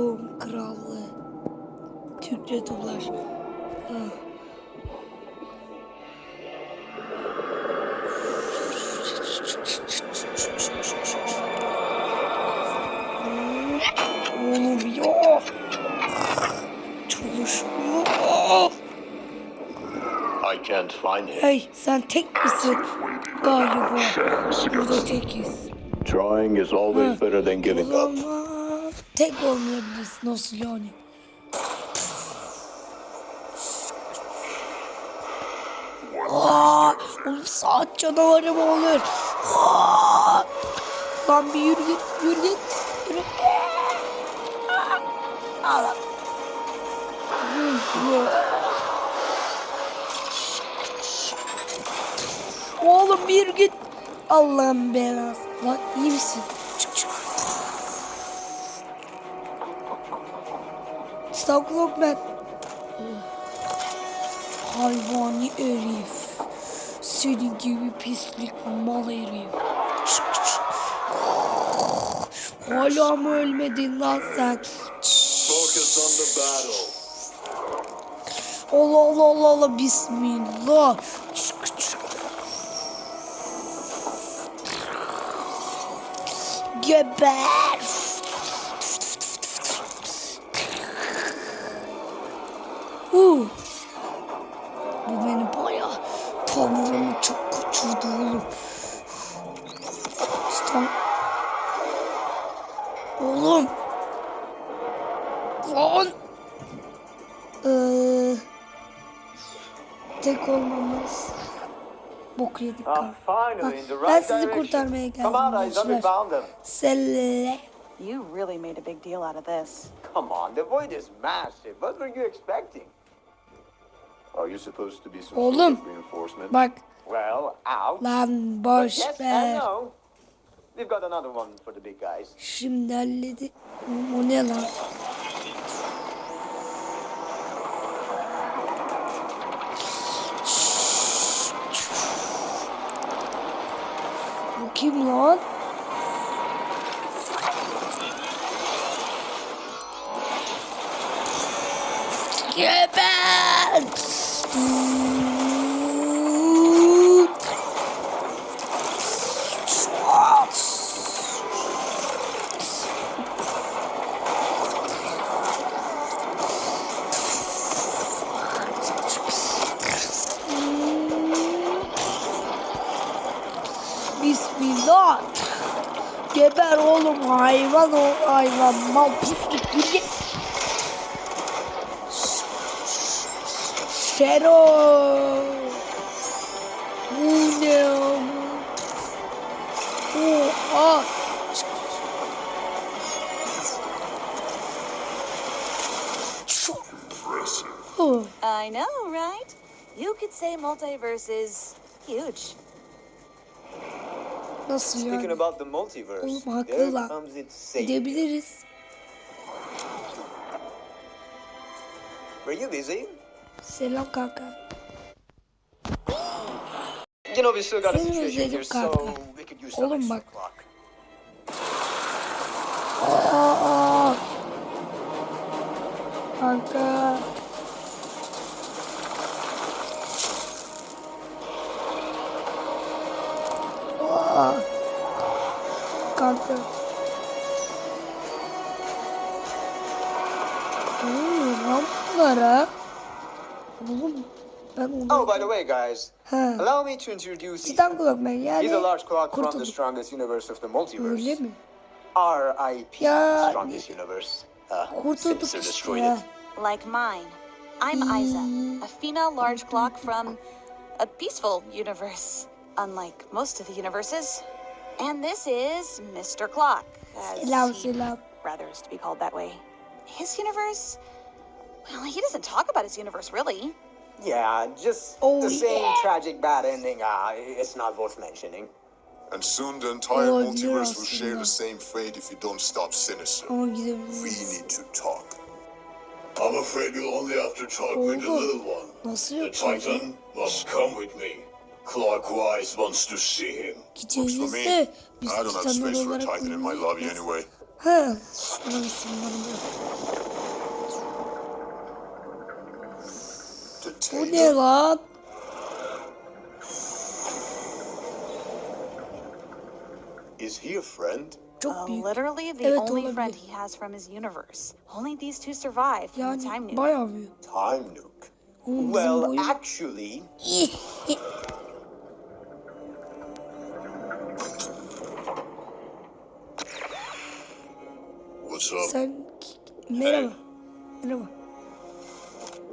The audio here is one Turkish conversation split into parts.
Japon Krallığı. Türkçe dublaj. Ah. Oğlum ya. Çalışmıyor. I can't find him. Hey sen tek misin? Galiba. Burada tekiz. Trying is always better than giving up. Tek olmayabilirsin. Nasıl yani? Aa, oğlum saat canavarı mı olur? Aa, lan bir yürü git, yürü git, yürü. Oğlum bir git. Allah'ın belası. Lan iyi misin? Stop Clockman. Hayvani herif. Senin gibi pislik mal herif. Çık çık. Hala mı ölmedin lan sen? Focus on the battle. Allah Allah Allah Allah bismillah. Çık çık. Geber. Tek olmamız. Bok yedik Ah, finally in the Ben sizi kurtarmaya geldim gençler. found them. Selle. You really made a big deal out of this. Come on, the void is massive. What were you expecting? Are you supposed to be some Oğlum. sort of reinforcement? Bak Well, out. lan boş yes no. We've got another one for the big guys. Şimdi halledi. O ne lan? Kim lan? Geber! Geber oğlum hayvan o hayvan mal pislik. Şero. Bu ne? Oha. Oh. I know, right? You could say multiverse is huge. Nasıl yani? Oğlum here haklı lan. comes its savior. Gidebiliriz. Were you busy? Selam kanka. You know, we still got a situation here, so we could use some extra clock. Kanka. Oh, by the way, guys, allow me to introduce Titan Ethan. Clockman yani. He's a large clock from the kurtulduk. strongest universe of the Öyle multiverse. mi? R.I.P. Ya- strongest universe. Uh, Kurtulduk Sinister işte destroyed ya. it. Like mine. I'm Isa, a female large clock from a peaceful universe, unlike most of the universes. And this is Mr. Clock, as Selam he selam. rather is to be called that way. His universe? Well, he doesn't talk about his universe, really. Yeah, just Oh, the same yeah. tragic bad ending. Uh, it's not worth mentioning. And soon the entire Oh, multiverse will share the same fate if you don't stop Sinister. Ama We gidebiliriz. need to talk. I'm afraid you'll only have to talk with the Oğlum, little one. Nasıl The yapacağız? ya? Titan must come with me. Clockwise wants to see him. Gideceğiz Works for me. de biz I don't have titanlar space for a olarak titan in my lobby anyway. Ha, şuna gitsin bırak. Bu ne lan? Is he a friend? Çok Uh, büyük. literally the Evet, only olabilir. friend he has from his universe. Only these two survive from the time Yani nuke. bayağı büyük. Time nuke. Oğlum Well, boyu- actually, What's up? Sen merhaba. Merhaba.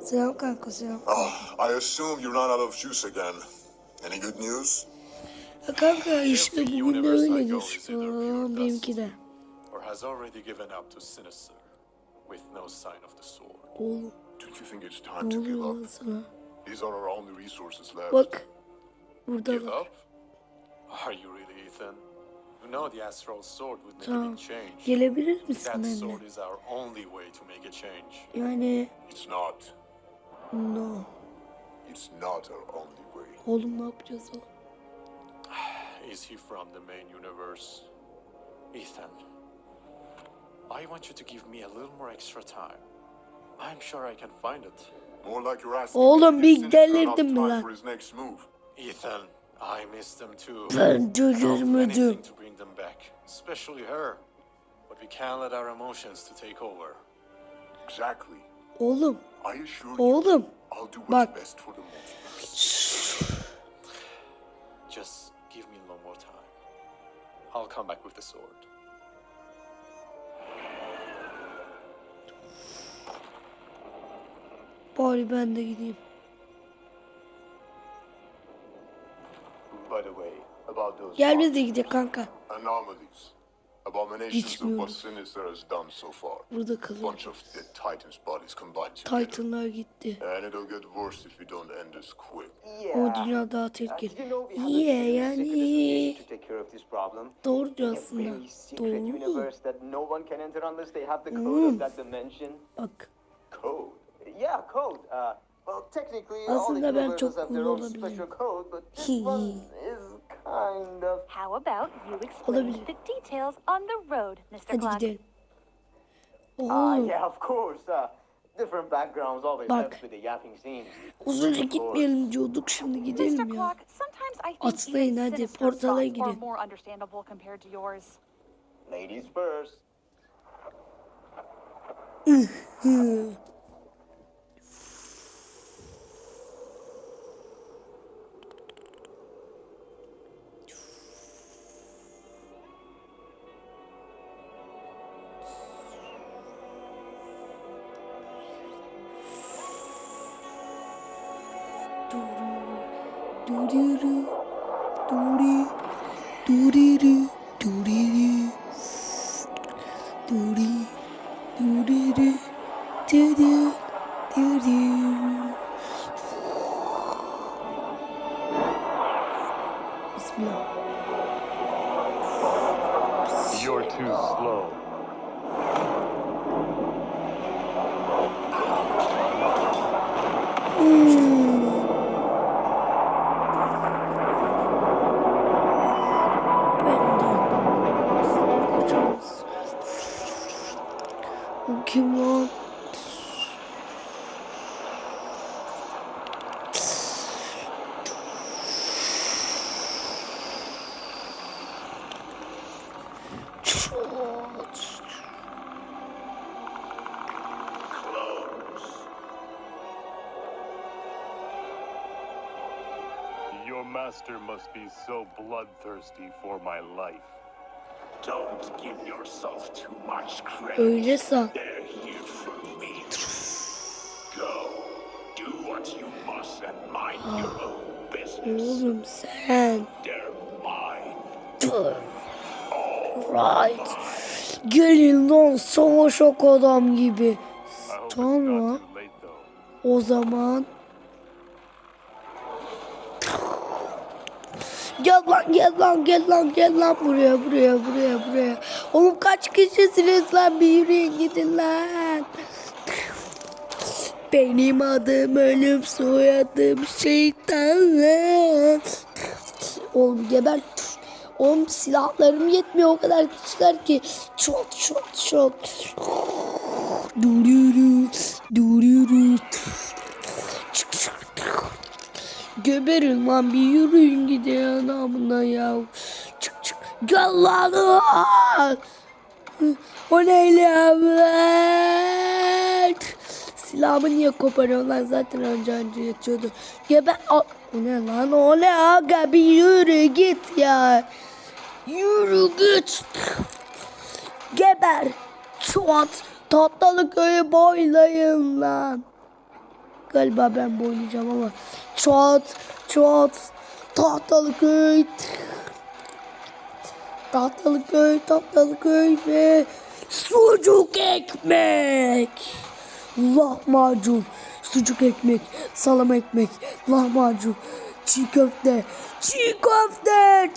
Selam kanka selam. Oh, I assume you're not out of juice again. Any good news? Ha, kanka işte bugün de universe I öyle go geçti. is either pure Aa, Benimki de. or has already given up to Sinister, with no sign of the sword. Oğlum Don't you think it's time to give up? sana? These are our only resources left. Bak. Burada Give up? Are you really, Ethan? You know the Astral Sword would make a Tamam. big change. Gelebilir misin That benimle? sword is our only way to make a change. Yani It's not. No. It's not our only way. Oğlum ne yapacağız o? Is he from the main universe? Ethan, I want you to give me a little more extra time. I'm sure I can find it. More like you're asking Oğlum bir delirdin mi lan? for his next move. Ethan, I miss them too. Ben delirmedim. to bring them back, especially her. But we can't let our emotions to take over. Exactly. Oğlum. Oğlum. Bak. Just give me a little more time. I'll come back with the sword. Bari ben de gideyim. By the way, about those Gel biz de gidelim kanka. Anomalies. Abominations of what Gitmiyoruz. Sinister has done so far. Burada kalıyor. Bunch of dead Titans' bodies combined together. Titanlar gitti. And it'll get worse if we don't end this quick. O yeah. dünya daha Uh, tehlikeli. İyi serious yani. secret association to take care of this problem. Doğru diyor A aslında. very secret Doğru. universe that no one can enter unless they have the code Mm. of that dimension. Bak. Code? Yeah, code. Uh, well, technically, all the Aslında ben çok cool olabilirim. Kind of. How about you explain Olabilir. the details on the road, Mr. Hadi Clark? gidelim. Ah, Oğlum. yeah, of course. Uh, different backgrounds always Bak. helps with the yapping scene. Uzun gitmeyelim diyorduk şimdi Mr. gidelim ya. Clark, sometimes I think Atlayın even hadi, Sinister's portala thoughts are girin. more understandable compared to yours. Ladies first. Bismillah. You're too slow. Master must be so bloodthirsty for my life. Don't give yourself too much credit. Öyle san. They're here for me. Go. Do what you must and mind your own business. Oğlum sen. They're mine. Right. Gelin lan savaşak adam gibi. Tamam. O zaman Gel lan gel lan gel lan gel lan buraya buraya buraya buraya. Oğlum kaç kişisiniz lan bir yürüyün gidin lan. Benim adım ölüm soyadım şeytan. Oğlum geber. Oğlum silahlarım yetmiyor o kadar güçler ki. Çok çok çok. Dururu. Dururu. Geberin lan bir yürüyün gidin anamına ya. Çık çık. Gel lan. O ne lan? Silahımı niye koparıyorsun lan zaten önce önce yatıyordu. Geber. O ne lan o ne aga bir yürü git ya. Yürü git. Geber. Çuat. Tatlı köyü boylayın lan. Galiba ben boylayacağım ama. Çat. Çat. Tahtalı köy. Tahtalı köy. Tahtalı köy ve sucuk ekmek. Lahmacun. Sucuk ekmek. Salam ekmek. Lahmacun. Çiğ köfte. Çiğ köfte.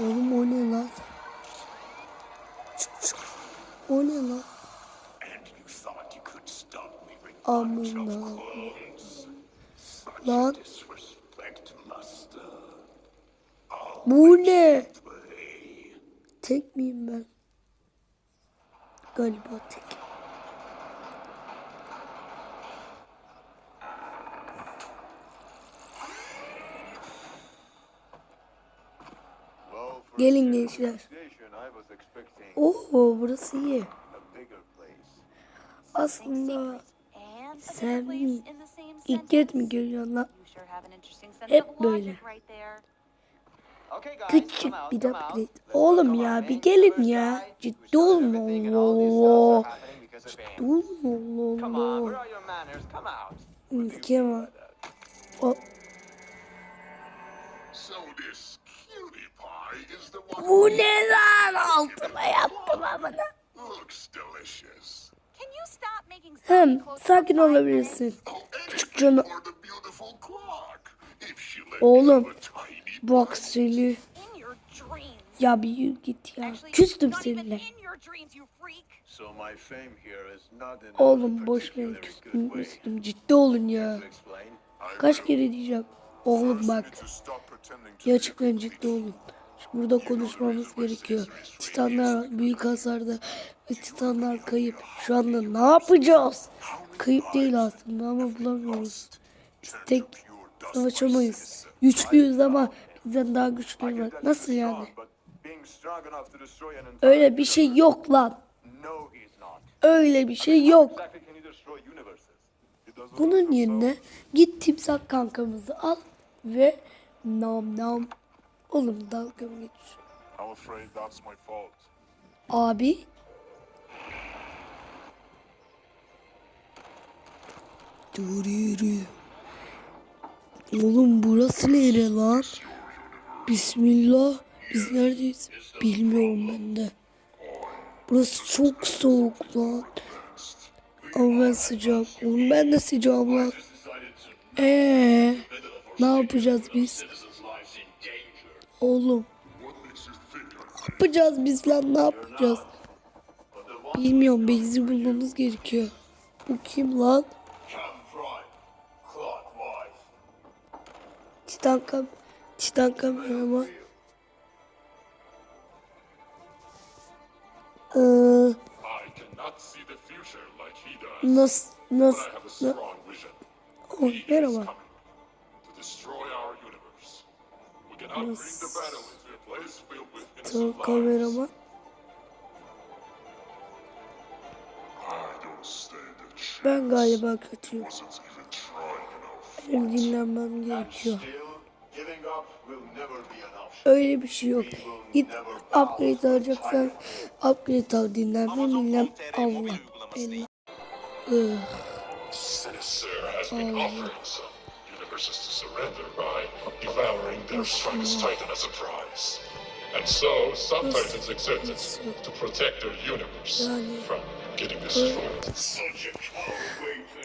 Oğlum o ne lan? O ne lan? And you thought you could stop me regardless Amına. Lan. Bu ne? Tek miyim ben? Galiba tek. Gelin gençler. Oo burası iyi. Aslında Sen ilk mi görüyorsun lan? Hep böyle. Küçük bir upgrade. Oğlum ya bir gelin ya. Ciddi and Allah Allah. Ciddi Come Allah Allah. var. O, bu ne lan? Altıma yaptım amına. Hem sakin olabilirsin. Küçük canı. Oğlum, Bak seni. Ya bir yürü git ya. Küstüm seninle. Oğlum boş ver particularly küstüm küstüm. Ciddi olun ya. Kaç kere diyeceğim. Oğlum bak. Gerçekten ciddi olun. Burada konuşmamız gerekiyor. Titanlar büyük hasarda ve Titanlar kayıp. Şu anda ne yapacağız? Kayıp değil aslında ama bulamıyoruz. Biz tek savaşamayız. Güçlüyüz ama bizden daha güçlüler var. Nasıl yani? Öyle bir şey yok lan. Öyle bir şey yok. Bunun yerine git timsah kankamızı al ve nam nam. Oğlum dalga mı geç? I'm afraid that's my fault. Abi. Dur yürü. Oğlum burası nere lan? Bismillah. Biz neredeyiz? Bilmiyorum ben de. Burası çok soğuk lan. Ama ben sıcağım. Oğlum ben de sıcağım lan. Eee ne yapacağız biz? Oğlum. Ne yapacağız biz lan ne yapacağız? Bilmiyorum Beyzi bulmamız gerekiyor. Bu kim lan? Titan kam Titan kameraman. Ee, nasıl nasıl na- oh, merhaba. Lives. kameraman. Ben galiba kötüyüm. Benim dinlenmem gerekiyor. Öyle bir şey yok. Git upgrade alacaksan upgrade al dinlenme dinlen Allah belanı. Ugh. Universes to surrender by devouring their strongest titan as a prize. And so, some titans accepted to protect their universe from getting destroyed.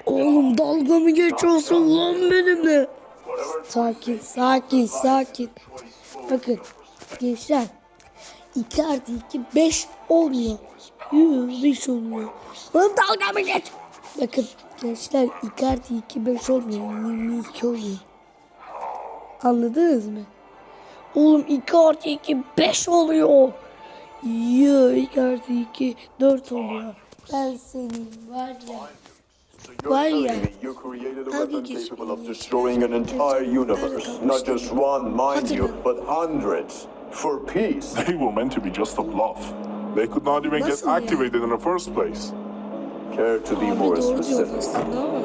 Oğlum dalga mı geçiyorsun lan benimle? Sakin, sakin, sakin. Bakın gençler 2 artı 2 5 olmuyor. Yuh 5 olmuyor. Oğlum dalga mı geç? Bakın Gençler Icardi 2-5 olmuyor. 22 oluyor. Anladınız mı? Oğlum Icardi 2-5 oluyor. Ya Icardi 2-4 oluyor. Ben senin var ya. Var ya. entire universe, not just one, mind you, but hundreds, for peace. They were meant to be just a bluff. They could not even get Nasıl ya? activated in the first place. Care to be Abi more doğru specific? aslında ama.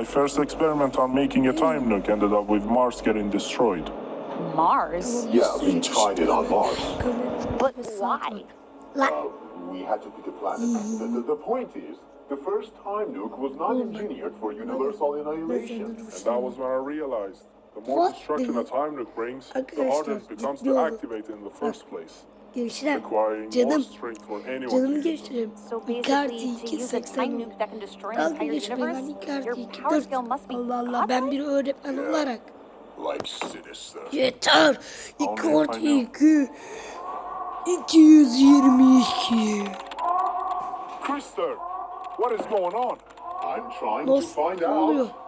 My first experiment on making a time nuke ended up with Mars getting destroyed. Mars? Bir Yeah, sürü we tried it on Mars. kamera But ve saat why? var. Lan We had to pick a planet. The, the, the point is, the first time nuke was not engineered for universal annihilation. And that was when I realized the more What destruction the- a time nuke brings, the Arkadaşlar, harder it becomes ciddi to olun. activate in the first place, gençler canım geçirim. So Icardi basically, to use a 2.80 time oldu. nuke that can destroy an Dalga entire geçmeyin lan Icardi your 2 power 4. skill must be Allah Allah ben bir öğretmen olarak. Yeter. Icardi 2 222. Krister, what is going on? I'm trying to find out.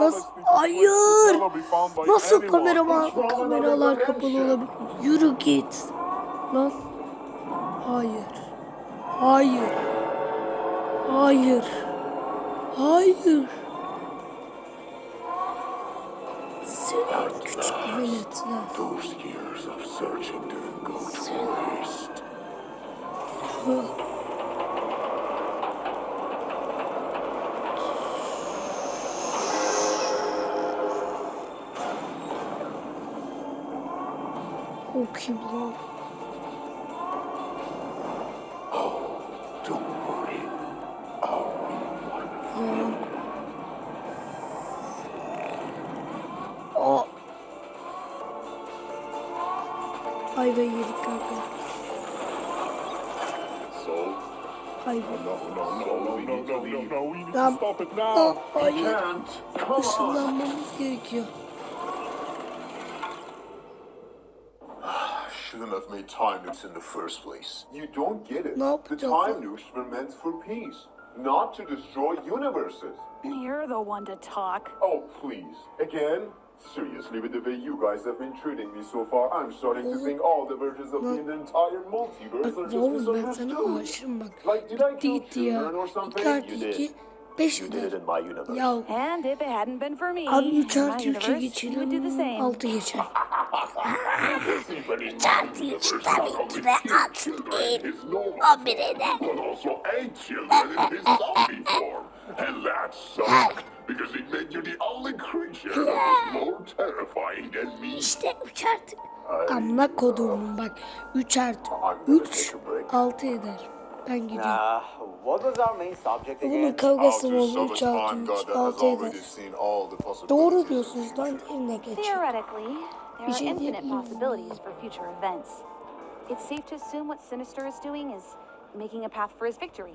Nasıl? Hayır. Nasıl anyone. kameraman kameralar kapalı olabilir? Yürü git. Lan. Hayır. Hayır. Hayır. Hayır. Seni küçük veletler. Those years of searching didn't go to waste. No, no, leave. no, we need Lan. Lan hayır. Işınlanmamız gerekiyor. Have made time nukes in the first place. You don't get it. Ne The time lan? nukes were meant for peace, not to destroy universes. You're the one to talk. Oh, please. Again? Seriously, with the way you guys have been treating me so far, I'm starting to think all the versions of me in the entire multiverse are just oğlum ben misunderstood. Like, did I Gitti kill children or something? You did. 2 5 You did it eder. in my universe. Ya And if it hadn't been for me, abi 3 in artı my 3'e universe, you would do the geçelim same. 6 geçer. Çarpı 3 tabii ki de at değil. 11 eder. But also ate children in his zombie form. And that sucked because it made you the only creature that was more terrifying than me. İşte 3 artı. Amına koduğumun bak. 3 artı 3 6 eder. Ben gidiyorum. Uh, what was our main subject Bunun again? kavgası mı How oldu? to 3 summon artı time 3 god that has 6 eder. seen all the possibilities. Doğru diyorsunuz lan yerine geçiyor. Theoretically, there are infinite diyebilir possibilities for future events. It's safe to assume what Sinister is doing is making a path for his victory.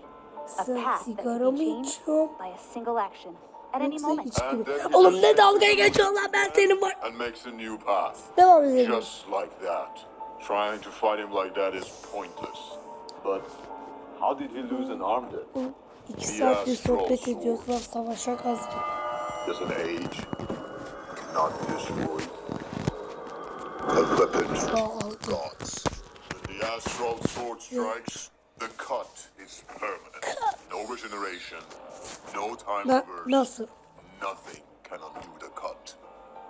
A Sen path that can mı be changed by a single action at any Yoksa moment. içki mi? Oğlum ne dalgaya geçiyorsun lan ben senin var. And makes a new path. Devam edelim. Just like that. Trying to fight him like that is pointless. But how did he lose an arm then? 2 saattir sohbet ediyoruz lan savaşa kazdık. Doesn't age. Cannot be destroyed. A weapon Sağ ol. gods. When the astral sword strikes, the cut is permanent. No regeneration, no time Na, reverse. nasıl? Nothing can undo the cut.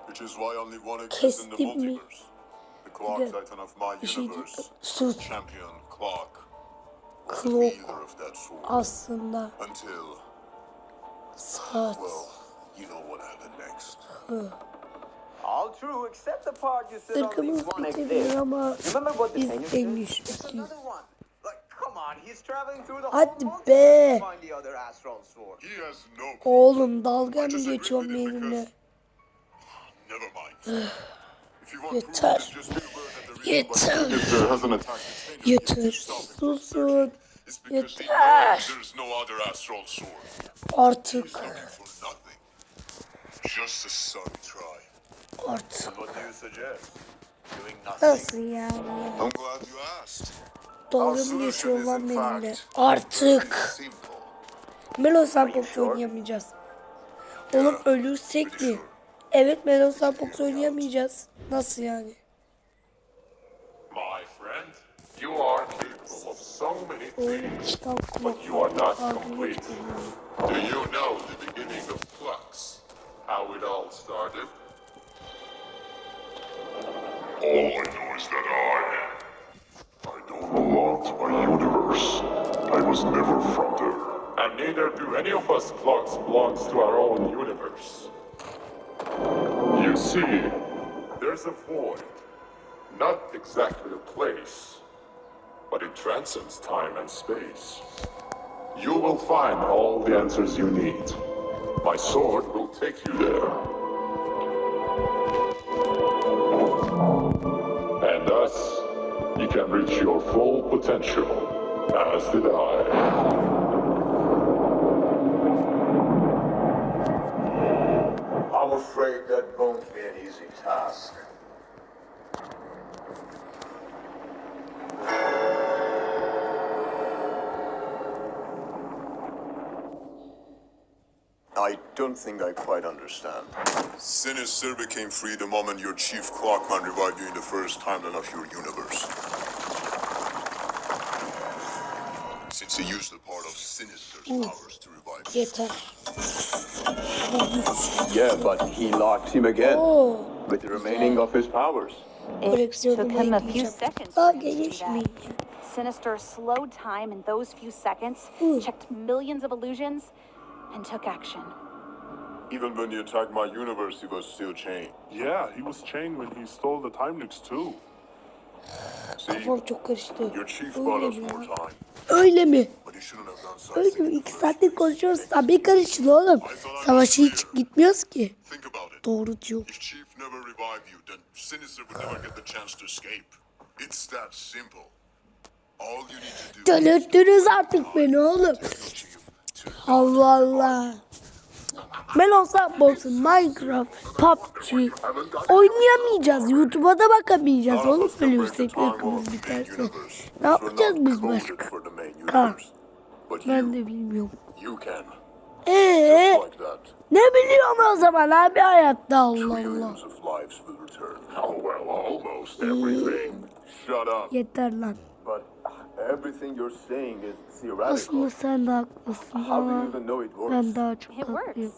Which is why only one exists in the multiverse. The de titan of my şey universe. Champion clock. Clock. Aslında saat. only Irkımız one bitebilir ama Remember what the biz en did? güçlüyüz. There's another one. Like, come on, he's traveling through the Hadi be. Oğlum dalga mı geçiyorsun benimle? Yeter. Yeter. Yeter. Susun. Yeter. Artık. Artık. Nasıl yani? Dalga mı geçiyorsun lan benimle? Artık. Melo Sandbox oynayamayacağız. Oğlum ölürsek mi? Evet Melo Sandbox oynayamayacağız. Nasıl yani? You are capable of so many things, but you are not complete. Do you know the beginning of Flux? How it all started? All I know is that I I don't belong to my universe. I was never from there. And neither do any of us Flux belongs to our own universe. You see, there's a void. Not exactly a place, but it transcends time and space. You will find all the answers you need. My sword will take you there. And thus, you can reach your full potential, as did I. I'm afraid that won't be an easy task. Don't think I quite understand. Sinister became free the moment your chief Clockman revived you in the first timeline of your universe. Since he used a part of Sinister's powers to revive you. Yeter. Yeah, but he locked him again Oo. with the remaining of his powers. It took him a few seconds Daha to do that. Sinister slowed time in those few seconds, Ooh. checked millions of illusions, and took action. Even when he attacked my universe, he was still chained. Yeah, he was chained when he stole the time nukes too. See, Kafam çok karıştı. your chief Öyle bought us mi more ya? time, Öyle mi? but he shouldn't have done such Öyle mi? things. İki saattir konuşuyoruz. Tabii karıştı oğlum. Savaşa hiç gitmiyoruz ki. Think about it. Doğru diyor. If Chief never revived you, then Sinister would never get the chance to escape. It's that simple. All you need to do Delirttiniz artık beni oğlum. Chief to Allah Allah. Melon Sandbox'un Minecraft, PUBG oynayamayacağız. YouTube'a da bakamayacağız oğlum ölürsek ırkımız biterse. Ne yapacağız biz başka? But Ben de bilmiyorum. Ee, that. ne biliyorsun o zaman abi hayatta Allah Allah. Up. Yeter lan. Everything you're saying is theoretical. Aslında sen de haklısın How do you even know it works? ben daha çok It works. haklıyım.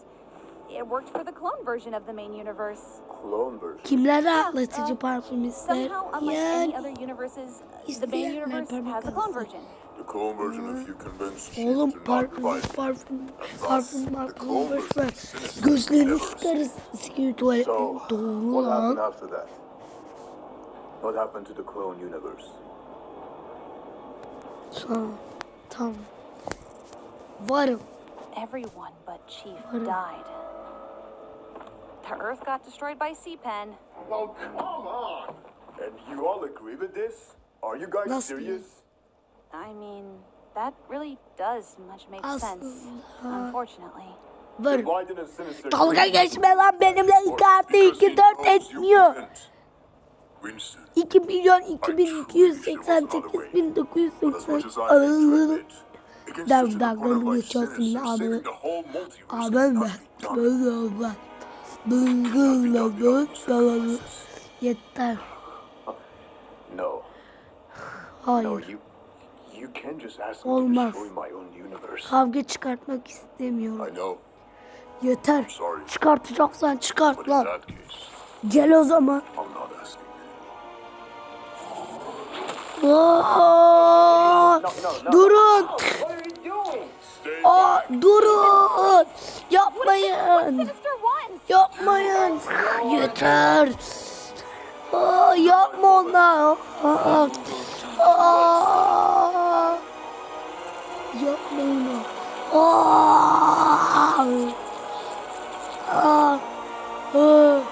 It worked for the clone version of the main universe. Clone version. Kimler rahatlatıcı parfüm ister? Somehow, unlike Yani any other universes, the main İsteyenler universe parmak has a clone arası. version. The clone version of you convinced Chief Oğlum to not parfüm, you. parfüm, parfüm, parfüm clone boş ver. Gözlerini sıkarız. Sikimi tuvalet. So, Doğru what happened lan. after that? What happened to the clone universe? Tamam. Tamam. Varım. Everyone but Chief a- died. The Earth got destroyed by Sea-Pen. Oh, come on! And you all agree with this? Are you guys Nasıl serious? I mean, that really does much make sense. Aslında Unfortunately. varım. Dalga geçme lan benimle 2 artı Because 2 he 4 knows you etmiyor. Couldn't. Winston, 2 milyon 2288 bin 990 aralığını Ben dalgalı geçiyorsun abi. Abi ben böyle olmaz. Bıngılla böyle Yeter. No. Hayır. Olmaz. Kavga çıkartmak istemiyorum. Yeter. Çıkartacaksan çıkart lan. Gel o zaman. Aa, durun. Aa, durun. Yapmayın. Yapmayın. Yeter. Aa, yapma onlar. Aa, aa. Yapma onu. Aa. Aa. Aa.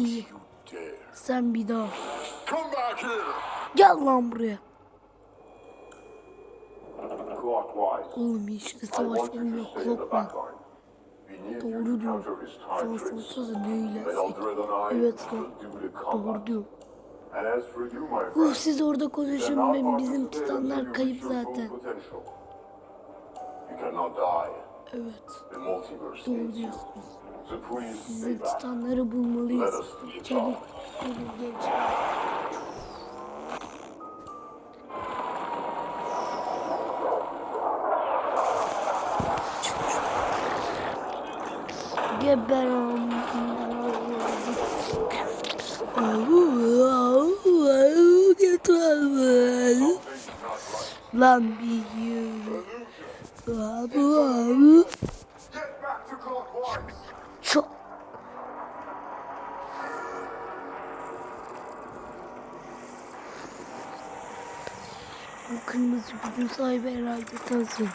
İyi. Sen bir daha. Gel lan buraya. Oğlum işte savaş line. near Doğru diyor. Sana Typhus. sorsanız ne Then eğlensek. Aldred and I Evet lan. Doğru diyor. Friend, siz orada konuşun ben bizim titanlar kayıp zaten. You cannot die. Evet. Doğru diyorsunuz. Sizin titanları bulmalıyız. Çabuk. Olun gençler. Geber Lan bir yürü. Abi Çok. Bu kırmızı gücün sahibi herhalde sensin.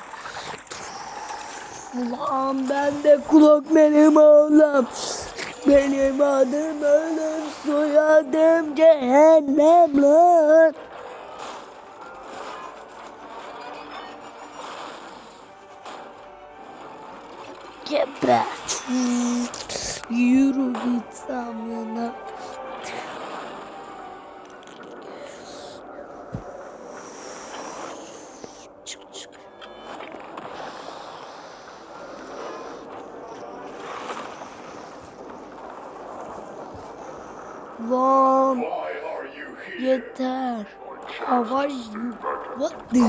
Ulan ben de kulak benim oğlum. Benim adım ölüm soyadım cehennem lan. Geber. Yürü git sen yana. Çık çık. Lan Why are you here? yeter. How are you? What the?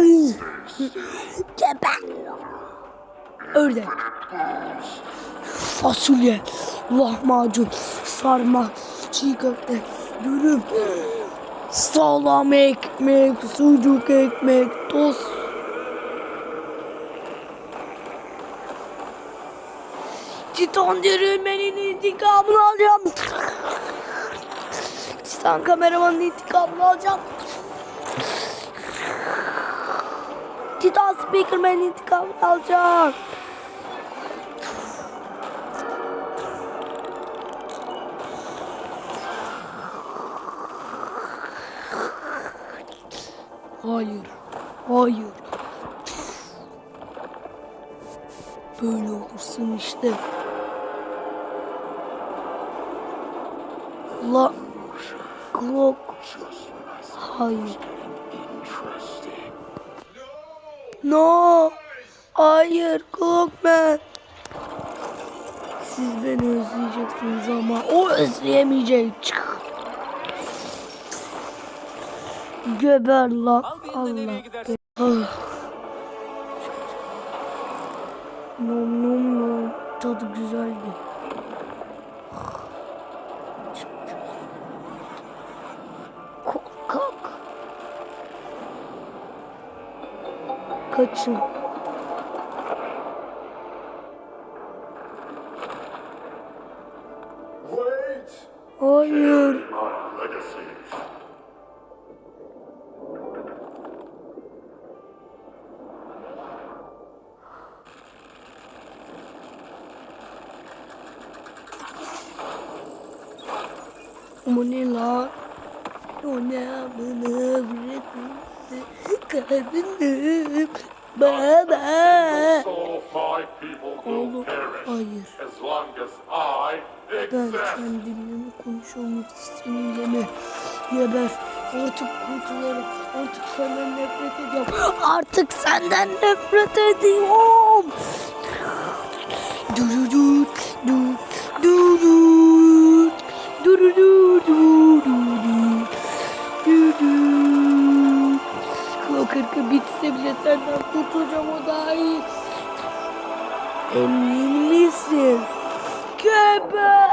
Ih. Geber. Ördek. Fasulye, lahmacun, sarma, çiğ köfte, dürüm, salam ekmek, sucuk ekmek, tost. Titan dürülmenin intikamını alacağım. Titan kameramanın intikamını alacağım. Titan Speakerman'in intikamını alacağım. Hayır. Böyle olursun işte. La Glock. Hayır. No. Hayır Glockman. Siz beni özleyeceksiniz ama o özleyemeyecek. Çık. Geber la Allah. Tadı güzeldi. Kalk. Kaçın. Yoksa seninle mi? Geber. Artık kurtularım. Artık senden nefret ediyorum. Artık senden nefret ediyorum. Dururu, du, duru, dururu, du, du, du, du, du. O kırkı bitse bile senden kurtulacağım o daha iyi. Emin misin? Geber.